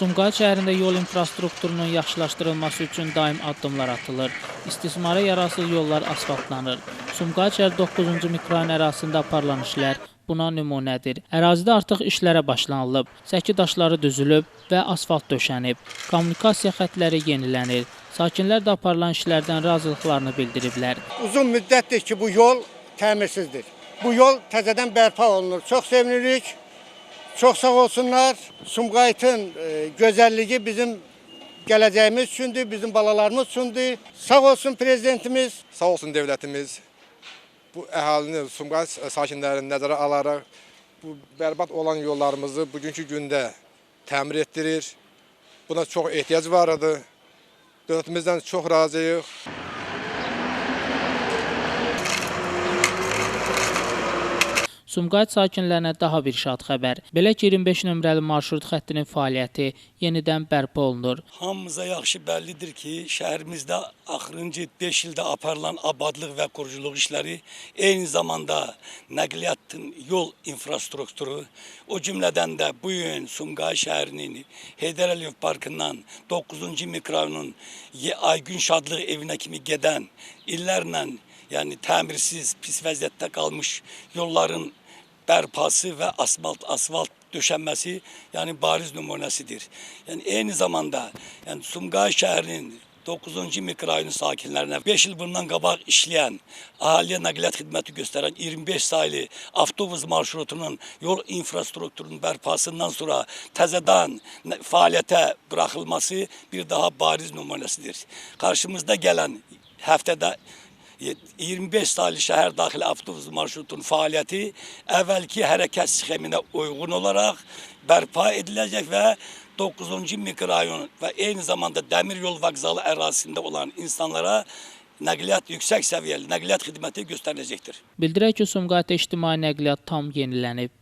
Sumqayıt şəhərində yol infrastrukturunun yaxşılaşdırılması üçün daim addımlar atılır. İstismara yararsız yollar asfaltlanır. Sumqayıt şəhər 9-cu mikrorayon ərazisində aparılan işlər buna nümunədir. Ərazidə artıq işlərə başlanılıb. Səki daşları düzülüb və asfalt döşənib. Kommunikasiya xəttləri yenilənir. Sakinlər də aparılan işlərdən razılıqlarını bildiriblər. Uzun müddətdir ki, bu yol təmirsizdir. Bu yol təzədən bərpa olunur. Çox sevinirik. Çox sağ olsunlar. Sumqayıtın e, bizim gələcəyimiz üçündür, bizim balalarımız üçündür. Sağ olsun prezidentimiz. Sağ olsun devletimiz bu əhalini, Sumqayıt sakinlərini nəzərə alaraq bu bərbad olan yollarımızı bugünkü gündə təmir etdirir. Buna çox ehtiyac var idi. Dövlətimizdən çox razıyıq. Sumqayıt sakinlərinə daha bir şad xəbər. Belə ki, 25 nömrəli marşrut xəttinin fəaliyyəti yenidən bərpa olunur. Hamımıza yaxşı bəllidir ki, şəhərimizdə axırıncı 5 ildə aparılan abadlıq və quruculuq işləri eyni zamanda nəqliyyatın yol infrastrukturu, o cümlədən də bu gün Sumqayıt şəhərinin Heydər Əliyev parkından 9-cu mikrorayonun Aygün Şadlıq evinə kimi gedən illərlə yəni təmirsiz, pis vəziyyətdə qalmış yolların bərpası və asfalt asfalt döşənməsi yəni bariz nümunəsidir. Yəni eyni zamanda yəni Sumqayıt şəhərinin 9-cu mikrorayonun sakinlərinə 5 il bundan qabaq işləyən, əhaliyə nəqliyyat xidməti göstərən 25 saylı avtobus marşrutunun yol infrastrukturunun bərpasından sonra təzədən nə- fəaliyyətə buraxılması bir daha bariz nümunəsidir. Qarşımızda gələn həftədə 25 saylı şəhər daxili avtobus marşrutunun fəaliyyəti əvvəlki hərəkət sxeminə uyğun olaraq bərpa ediləcək və 9-cu mikrorayon və eyni zamanda dəmir yol vağzalı ərazisində olan insanlara nəqliyyat yüksək səviyyəli nəqliyyat xidməti göstəriləcəkdir. Bildirək ki, Sumqayıtda ictimai nəqliyyat tam yenilənib.